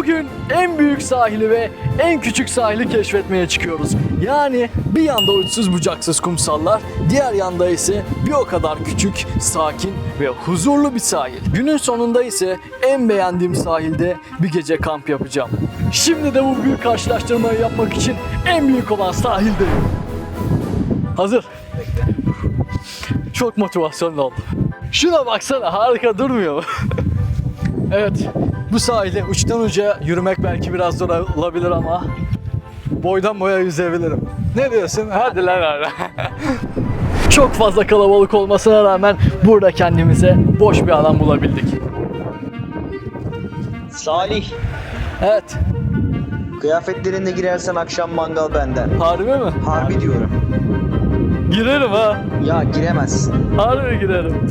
Bugün en büyük sahili ve en küçük sahili keşfetmeye çıkıyoruz. Yani bir yanda uçsuz bucaksız kumsallar, diğer yanda ise bir o kadar küçük, sakin ve huzurlu bir sahil. Günün sonunda ise en beğendiğim sahilde bir gece kamp yapacağım. Şimdi de bu büyük karşılaştırmayı yapmak için en büyük olan sahildeyim. Hazır. Çok motivasyonlu oldum. Şuna baksana harika durmuyor mu? evet bu sahilde uçtan uca yürümek belki biraz zor olabilir ama boydan boya yüzebilirim. Ne diyorsun? Hadi lan hadi. Çok fazla kalabalık olmasına rağmen burada kendimize boş bir alan bulabildik. Salih, Evet. kıyafetlerinde girersen akşam mangal benden. Harbi mi? Harbi diyorum. Girerim ha. Ya giremezsin. Harbi girerim.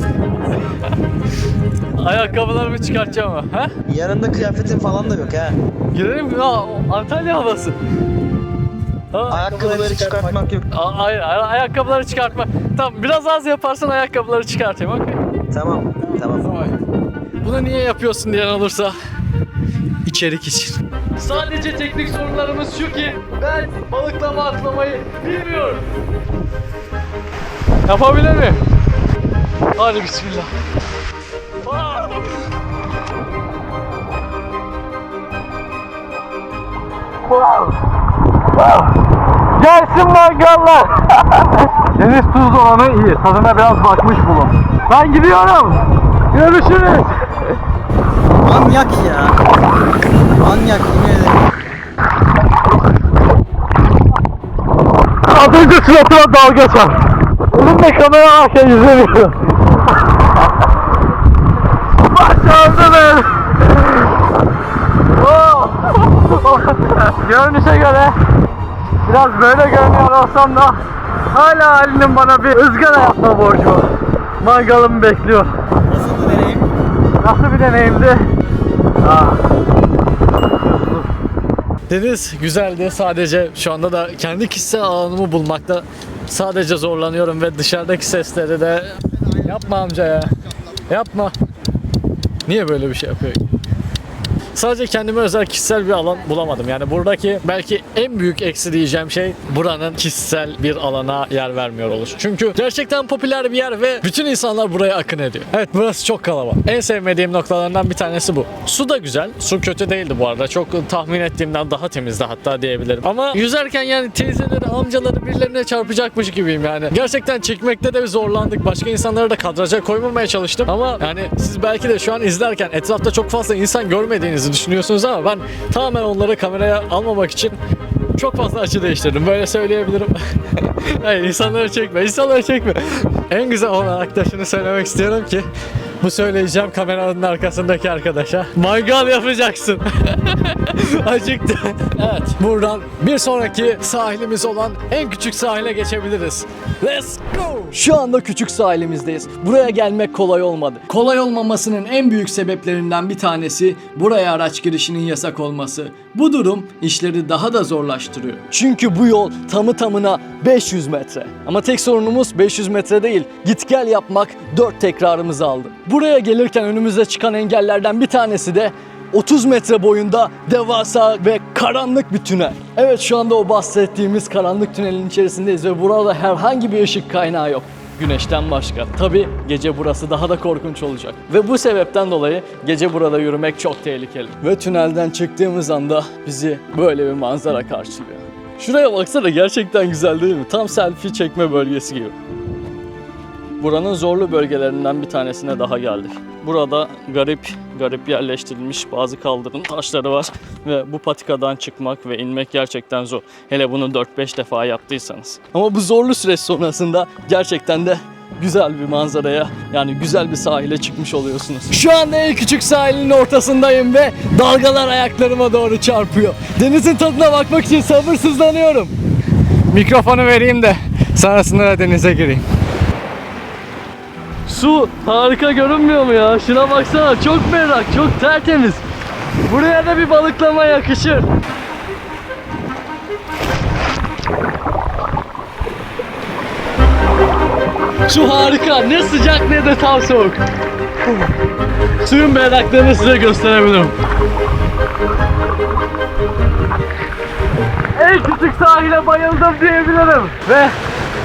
Ayakkabılarımı çıkartacağım. Ha? Yanında kıyafetin falan da yok ha. Girerim ya Antalya havası. Ha, Ayakkabıları çıkartmak yok. A- Hayır, ay- ayakkabıları çıkartma. Tamam, biraz az yaparsan ayakkabıları çıkartayım? Tamam, tamam. Tamam. Bunu niye yapıyorsun diyen olursa içerik için. Sadece teknik sorunlarımız şu ki ben balıklama atlamayı bilmiyorum. Yapabilir miyim? Hadi bismillah. Aa! Gelsin mangallar. Deniz tuzlu olanı iyi. Tadına biraz bakmış bulun. Ben gidiyorum. Görüşürüz. Manyak ya. Manyak yemin ederim. Az önce suratıma dalga çarptı. Elimde kamera varken izlemiyorum. Başardı ben. Görünüşe göre biraz böyle görünüyor olsam da hala Ali'nin bana bir ızgara yapma borcu var. Mangalımı bekliyor. Nasıl bu deneyim? Nasıl bir deneyimdi? Ah. Deniz güzeldi. Sadece şu anda da kendi kişisel alanımı bulmakta sadece zorlanıyorum ve dışarıdaki sesleri de yapma amca ya. Yapma. Niye böyle bir şey yapıyor? Sadece kendime özel kişisel bir alan bulamadım. Yani buradaki belki en büyük eksi diyeceğim şey buranın kişisel bir alana yer vermiyor olur. Çünkü gerçekten popüler bir yer ve bütün insanlar buraya akın ediyor. Evet burası çok kalabalık. En sevmediğim noktalarından bir tanesi bu. Su da güzel. Su kötü değildi bu arada. Çok tahmin ettiğimden daha temizdi hatta diyebilirim. Ama yüzerken yani teyzeleri, amcaları birilerine çarpacakmış gibiyim yani. Gerçekten çekmekte de zorlandık. Başka insanları da kadraja koymamaya çalıştım. Ama yani siz belki de şu an izlerken etrafta çok fazla insan görmediğinizi düşünüyorsunuz ama ben tamamen onları kameraya almamak için çok fazla açı değiştirdim. Böyle söyleyebilirim. Hayır insanları çekme, insanları çekme. En güzel olarak da şunu söylemek istiyorum ki bu söyleyeceğim kameranın arkasındaki arkadaşa. Mangal yapacaksın. Acıktı. Evet. Buradan bir sonraki sahilimiz olan en küçük sahile geçebiliriz. Let's go. Şu anda küçük sahilimizdeyiz. Buraya gelmek kolay olmadı. Kolay olmamasının en büyük sebeplerinden bir tanesi buraya araç girişinin yasak olması. Bu durum işleri daha da zorlaştırıyor. Çünkü bu yol tamı tamına 500 metre. Ama tek sorunumuz 500 metre değil. Git gel yapmak 4 tekrarımızı aldı. Buraya gelirken önümüze çıkan engellerden bir tanesi de 30 metre boyunda devasa ve karanlık bir tünel. Evet şu anda o bahsettiğimiz karanlık tünelin içerisindeyiz ve burada herhangi bir ışık kaynağı yok. Güneşten başka. Tabi gece burası daha da korkunç olacak. Ve bu sebepten dolayı gece burada yürümek çok tehlikeli. Ve tünelden çıktığımız anda bizi böyle bir manzara karşılıyor. Şuraya baksana gerçekten güzel değil mi? Tam selfie çekme bölgesi gibi. Buranın zorlu bölgelerinden bir tanesine daha geldik. Burada garip garip yerleştirilmiş bazı kaldırım taşları var ve bu patikadan çıkmak ve inmek gerçekten zor. Hele bunu 4-5 defa yaptıysanız. Ama bu zorlu süreç sonrasında gerçekten de güzel bir manzaraya yani güzel bir sahile çıkmış oluyorsunuz. Şu anda en küçük sahilin ortasındayım ve dalgalar ayaklarıma doğru çarpıyor. Denizin tadına bakmak için sabırsızlanıyorum. Mikrofonu vereyim de sonrasında da denize gireyim. Su harika görünmüyor mu ya? Şuna baksana çok berrak, çok tertemiz. Buraya da bir balıklama yakışır. Su harika. Ne sıcak ne de tam soğuk. Suyun berraklığını size gösterebilirim. En küçük sahile bayıldım diyebilirim. Ve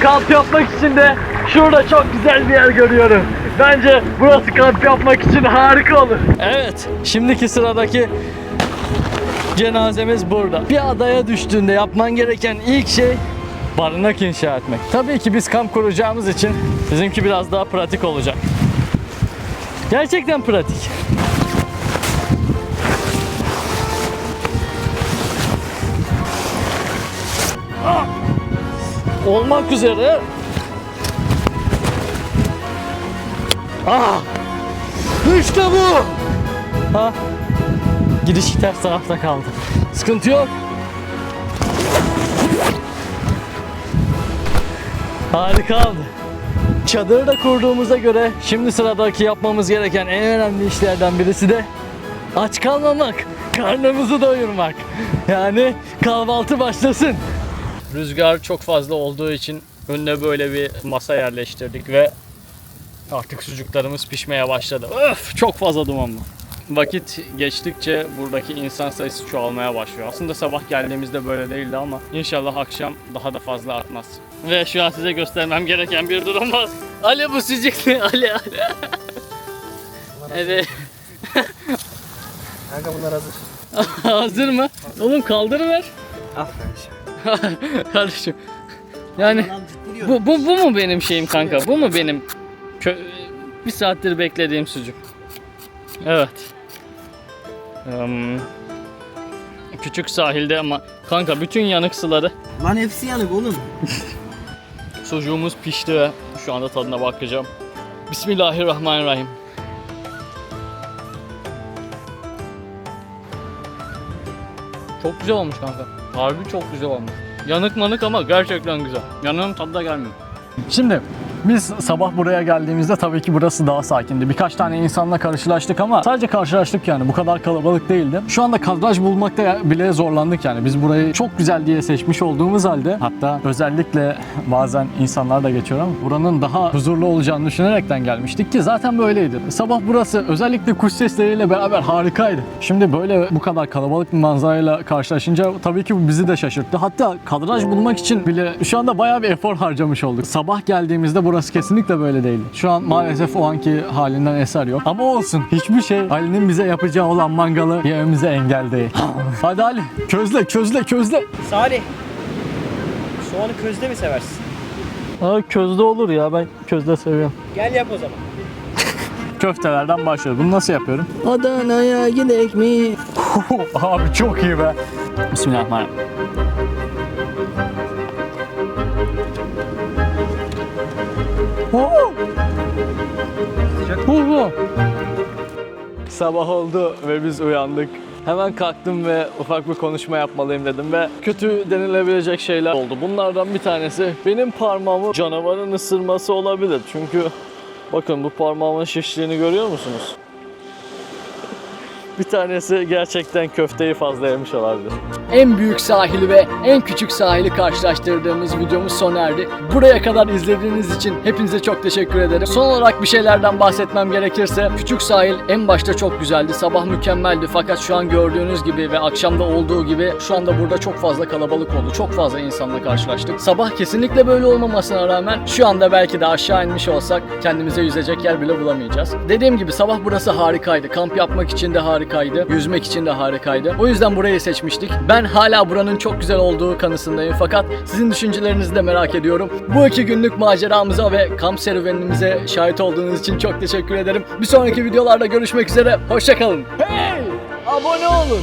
kamp yapmak için de şurada çok güzel bir yer görüyorum. Bence burası kamp yapmak için harika olur. Evet, şimdiki sıradaki cenazemiz burada. Bir adaya düştüğünde yapman gereken ilk şey barınak inşa etmek. Tabii ki biz kamp kuracağımız için bizimki biraz daha pratik olacak. Gerçekten pratik. Olmak üzere. Ah! İşte bu. Ha? Gidiş ters tarafta kaldı. Sıkıntı yok. Harika oldu. Çadırı da kurduğumuza göre şimdi sıradaki yapmamız gereken en önemli işlerden birisi de aç kalmamak, karnımızı doyurmak. Yani kahvaltı başlasın. Rüzgar çok fazla olduğu için önüne böyle bir masa yerleştirdik ve artık sucuklarımız pişmeye başladı. Öf çok fazla duman var. Vakit geçtikçe buradaki insan sayısı çoğalmaya başlıyor. Aslında sabah geldiğimizde böyle değildi ama inşallah akşam daha da fazla artmaz. Ve şu an size göstermem gereken bir durum var. Ali bu sucuk ne? Ali Ali. Evet. Kanka bunlar hazır. Hazır mı? Oğlum kaldırıver. Al kardeşim. Kardeşim. Yani bu, bu, bu mu benim şeyim kanka? Bu mu benim kö- bir saattir beklediğim sucuk? Evet. Hmm. Küçük sahilde ama kanka bütün yanık suları Lan hepsi yanık oğlum. sucuğumuz pişti ve şu anda tadına bakacağım. Bismillahirrahmanirrahim. Çok güzel olmuş kanka. Harbi çok güzel olmuş. Yanık manık ama gerçekten güzel. Yanığın tadı da gelmiyor. Şimdi biz sabah buraya geldiğimizde tabii ki burası daha sakindi. Birkaç tane insanla karşılaştık ama sadece karşılaştık yani bu kadar kalabalık değildi. Şu anda kadraj bulmakta bile zorlandık yani. Biz burayı çok güzel diye seçmiş olduğumuz halde hatta özellikle bazen insanlar da geçiyor ama buranın daha huzurlu olacağını düşünerekten gelmiştik ki zaten böyleydi. Sabah burası özellikle kuş sesleriyle beraber harikaydı. Şimdi böyle bu kadar kalabalık bir manzarayla karşılaşınca tabii ki bu bizi de şaşırttı. Hatta kadraj bulmak için bile şu anda bayağı bir efor harcamış olduk. Sabah geldiğimizde burası kesinlikle böyle değildi. Şu an maalesef o anki halinden eser yok. Ama olsun. Hiçbir şey Ali'nin bize yapacağı olan mangalı yememize engel değil. Hadi Ali közle közle közle. Salih. Soğanı közde mi seversin? Aa, közde olur ya ben közde seviyorum. Gel yap o zaman. Köftelerden başlıyoruz. Bunu nasıl yapıyorum? Adana'ya gidek mi? Abi çok iyi be. Bismillahirrahmanirrahim. Oo! Oo! Sabah oldu ve biz uyandık. Hemen kalktım ve ufak bir konuşma yapmalıyım dedim ve kötü denilebilecek şeyler oldu. Bunlardan bir tanesi benim parmağımı canavarın ısırması olabilir. Çünkü bakın bu parmağımın şişliğini görüyor musunuz? Bir tanesi gerçekten köfteyi fazla yemiş olabilir. En büyük sahili ve en küçük sahili karşılaştırdığımız videomuz sona erdi. Buraya kadar izlediğiniz için hepinize çok teşekkür ederim. Son olarak bir şeylerden bahsetmem gerekirse küçük sahil en başta çok güzeldi. Sabah mükemmeldi fakat şu an gördüğünüz gibi ve akşamda olduğu gibi şu anda burada çok fazla kalabalık oldu. Çok fazla insanla karşılaştık. Sabah kesinlikle böyle olmamasına rağmen şu anda belki de aşağı inmiş olsak kendimize yüzecek yer bile bulamayacağız. Dediğim gibi sabah burası harikaydı. Kamp yapmak için de harikaydı. Yüzmek için de harikaydı. O yüzden burayı seçmiştik. Ben hala buranın çok güzel olduğu kanısındayım fakat sizin düşüncelerinizi de merak ediyorum. Bu iki günlük maceramıza ve kamp serüvenimize şahit olduğunuz için çok teşekkür ederim. Bir sonraki videolarda görüşmek üzere. Hoşçakalın. Hey! Abone olun.